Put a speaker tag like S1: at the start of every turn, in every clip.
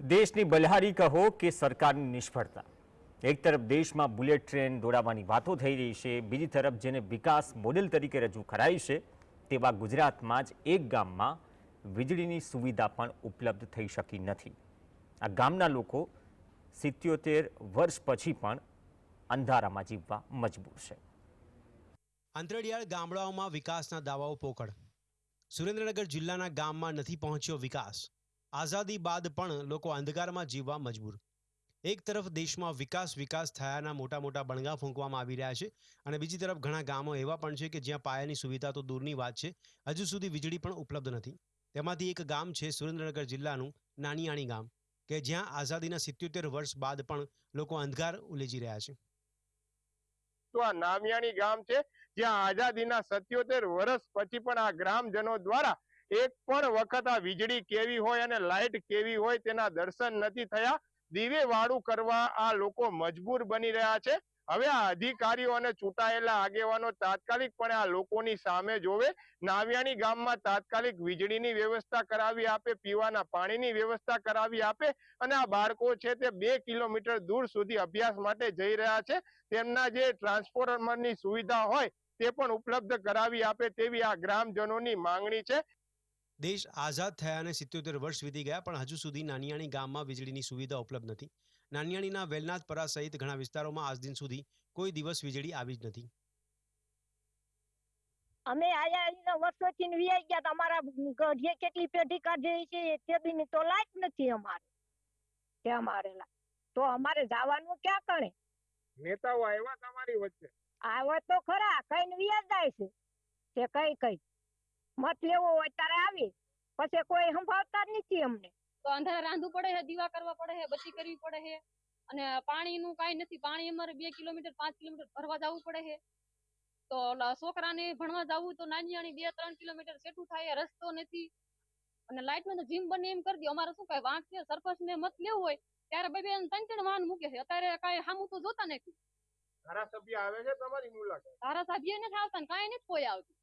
S1: દેશની બલહારી કહો કે સરકારની નિષ્ફળતા. એક તરફ દેશમાં બુલેટ ટ્રેન દોડાવવાની વાતો થઈ રહી છે, બીજી તરફ જેને વિકાસ મોડેલ તરીકે રજૂ કરાઈ છે, તેવા ગુજરાતમાં જ એક ગામમાં વીજળીની સુવિધા પણ ઉપલબ્ધ થઈ શકી નથી. આ ગામના લોકો સિત્યોતેર વર્ષ પછી પણ અંધારામાં જીવવા મજબૂર છે.
S2: આંતરડિયાળ ગામડાઓમાં વિકાસના દાવાઓ પોકળ. સુરેન્દ્રનગર જિલ્લાના ગામમાં નથી પહોંચ્યો વિકાસ. આઝાદી બાદ પણ લોકો અંધકારમાં જીવવા મજબૂર. એક તરફ દેશમાં વિકાસ વિકાસ થયાના મોટા મોટા બણગા ફૂંકવામાં આવી રહ્યા છે અને બીજી તરફ ઘણા ગામો એવા પણ છે કે જ્યાં પાયાની સુવિધા તો દૂરની વાત છે, હજુ સુધી વીજળી પણ ઉપલબ્ધ નથી. તેમાંથી એક ગામ છે સુરેન્દ્રનગર જિલ્લાનું, નાનિયાણી ગામ, કે જ્યાં આઝાદીના સિત્યોતેર વર્ષ બાદ પણ લોકો અંધકાર ઉલેજી રહ્યા છે.
S3: તો આ નામિયાણી ગામ છે, જ્યાં આઝાદીના સત્યોતેર વર્ષ પછી પણ આ ગ્રામજનો દ્વારા એક પણ વખત આ વીજળી કેવી હોય અને લાઇટ કેવી હોય તેના દર્શન નથી થયા. દીવે વાળું કરવા આ લોકો મજબૂર બની રહ્યા છે. હવે આ અધિકારીઓ અને ચૂંટાયેલા આગેવાનો તાત્કાલિકપણે આ લોકોની સામે જોવે. નાવિયાણી ગામમાં તાત્કાલિક વીજળીની વ્યવસ્થા કરાવી આપે, પીવાના પાણીની વ્યવસ્થા કરાવી આપે અને આ બાળકો છે તે બે કિલોમીટર દૂર સુધી અભ્યાસ માટે જઈ રહ્યા છે. તેમના જે ટ્રાન્સફોર્મરની સુવિધા હોય તે પણ ઉપલબ્ધ કરાવી આપે તેવી આ ગ્રામજનોની માંગણી છે.
S2: દેશ આઝાદ થયાને સિત્યોતેર વર્ષ વીતી ગયા પણ હજુ સુધી નાનિયાણી ગામમાં વીજળીની સુવિધા ઉપલબ્ધ નથી. નાનિયાણીના વેલનાથપરા સહિત ઘણા વિસ્તારોમાં આજ દિન સુધી કોઈ દિવસ વીજળી આવી જ નથી.
S4: અમે આયા અહીંના વર્ષોથી ને વિયાઈ ગયા તો અમારા ગઢીએ કેટલી પેઢી કાઢી છે તે દીની તો લાઈટ નથી અમારે. તે અમારે તો અમારે જવાનું ક્યાં કણે?
S3: નેતાઓ આવ્યા તમારી વચ્ચે?
S4: આવ્યા તો ખરા કઈ ને વિયા જાય છે. તે કઈ કઈ. મત લેવો હોય ત્યારે આવી. પછી કોઈ સંભાવતા જ નથી અમને.
S5: તો અંધારે રાંધવું પડે છે દીવા કરવા પડે છે બચી કરવી પડે છે અને પાણીનું કાંઈ નથી પાણી અમારે બે કિલોમીટર પાંચ કિલોમીટર ભરવા જવું પડે છે તો છોકરાને ભણવા જવું તો નાની નાની બે ત્રણ કિલોમીટર સેટું થાય રસ્તો નથી. અને લાઇટમાં તો જીમ બને એમ કરી દો. અમારે શું કઈ વાંક છે? સરપંચ ને મત લેવું હોય ત્યારે બે બે ત્રણ ત્રણ વાહન મૂકે છે. અત્યારે કાંઈ સામું તો જોતા નથી.
S3: ધારાસભ્ય આવે છે તમારી મુલાકાત?
S5: ધારાસભ્ય નથી આવતા કઈ કાંઈ નથી કોઈ આવતું.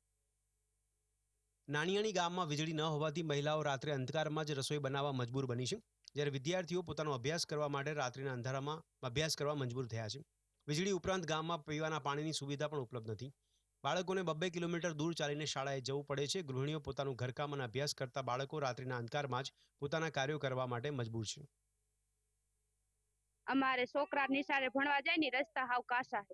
S2: નાનિયાણી ગામમાં વીજળી ન હોવાથી મહિલાઓ રાત્રે અંધકારમાં જ રસોઈ બનાવવા મજબૂર બની છે. જ્યારે વિદ્યાર્થીઓ પોતાનો અભ્યાસ કરવા માટે રાત્રિના અંધારામાં અભ્યાસ કરવા મજબૂર થયા છે. વીજળી ઉપરાંત ગામમાં પીવાના પાણીની સુવિધા પણ ઉપલબ્ધ નથી. બાળકોને બબ્બે કિલોમીટર દૂર ચાલીને શાળાએ જવું પડે છે. ગૃહિણીઓ પોતાનું ઘરકામ અને અભ્યાસ કરતા બાળકો રાત્રિના અંધકારમાં જ પોતાના કાર્યો કરવા માટે મજબૂર છે.
S6: અમારે છોકરા નિશાળે ભણવા જાય ને રસ્તા હાવ કાસા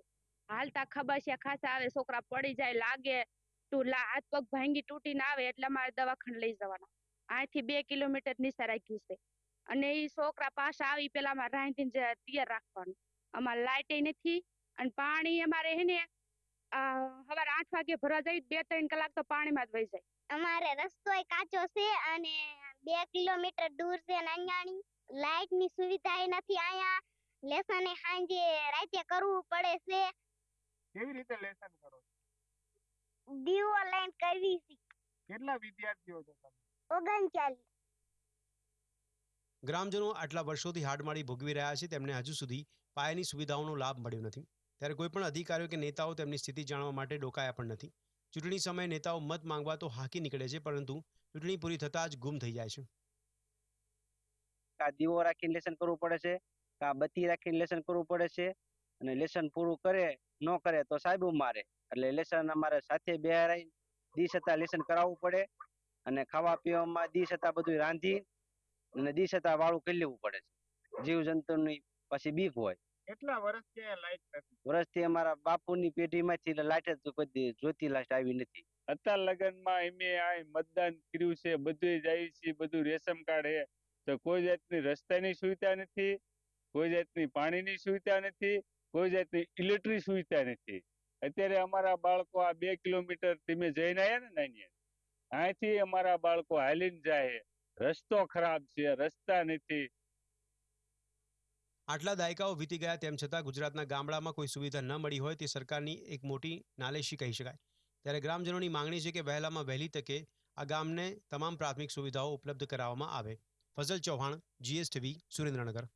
S6: હાલતા ખબસિયા ખાસા આવે, છોકરા પડી જાય, લાગે. તું લા હાથ પગ ભાંગી તૂટીને આવે એટલે મારે દવાખાને લઈ જવાના. અહીંથી બે કિલોમીટર નીચે રાખ્યું છે. અને એ છોકરા પાછા આવી પેલા અમારે રાંધીને તૈયાર રાખવાનું. અમારે લાઇટ નથી અને પાણી અમારે હે ને સવારે આઠ વાગે ભરવા જાય બે ત્રણ કલાક તો પાણીમાં જ વહી જાય.
S7: અમારે રસ્તો કાચો છે અને બે કિલોમીટર દૂર છે નાની લાઇટની સુવિધા નથી. અહીંયા લેસન સાંજે રાતે કરવું પડે છે.
S3: કેવી રીતે લેસન કરો છો?
S7: દીવો લાઈન કરવી છે.
S3: કેટલા વિદ્યાર્થીઓ છો તમે?
S7: ઓગણચાલીસ.
S2: ગ્રામજનો આટલા વર્ષોથી હાડમાળી ભોગવી રહ્યા છે તેમને હજુ સુધી પાયાની સુવિધાઓનો લાભ મળ્યો નથી. ત્યારે કોઈપણ અધિકારીઓ કે નેતાઓ તેમની સ્થિતિ જાણવા માટે ડોકાયા પણ નથી. ચૂંટણી સમયે નેતાઓ મત માંગવા તો હાકી નીકળે છે પરંતુ ચૂંટણી પૂરી થતાં જ ગુમ થઈ જાય છે.
S8: કા દીવો રાખીને લેસન કરવું પડે છે કા બત્તી રાખીને લેસન કરવું પડે છે અને લેસન પૂરું કરે ન કરે તો સાહેબ મારે એટલે લેસન અમારે સાથે બેહારાઈ દી છતાં લેસન કરાવવું પડે અને ખાવા પીવામાં દી છતાં બધું રાંધી અને દી છતાં વાળું કરી લેવું પડે છે. જીવ જંતુની પછી બીક હોય.
S3: કેટલા વર્ષથી લાઈટ નથી?
S8: વર્ષથી અમારા બાપુની પેઢીમાંથી લાઈટ જ કોઈ જોતી લાઈટ આવી નથી.
S9: અત્યાર લગનમાં એમે આ મતદાન કર્યું છે બધું જાય છે બધું રેશન કાર્ડ હે. તો કોઈ જાતની રસ્તાની સુવિધા નથી કોઈ જાતની પાણીની સુવિધા નથી કોઈ જાતની ઇલેક્ટ્રિક સુવિધા નથી. અત્યારે અમારા બાળકો આ બે કિલોમીટર તમે જઈને આવ્યા ને નાની અહીંથી અમારા બાળકો હાલીને જાય. રસ્તો ખરાબ છે, રસ્તા નથી.
S2: આટલા દાયકાઓ વીતી ગયા તેમ છતાં ગુજરાતના ગામડામાં કોઈ સુવિધા ન મળી હોય તે સરકારની એક મોટી નાલેશી કહી શકાય. ત્યારે ગ્રામજનોની માંગણી છે કે વહેલામાં વહેલી તકે આ ગામને તમામ પ્રાથમિક સુવિધાઓ ઉપલબ્ધ કરાવવામાં આવે. ફઝલ ચૌહાણ જીએસટીવી સુરેન્દ્રનગર.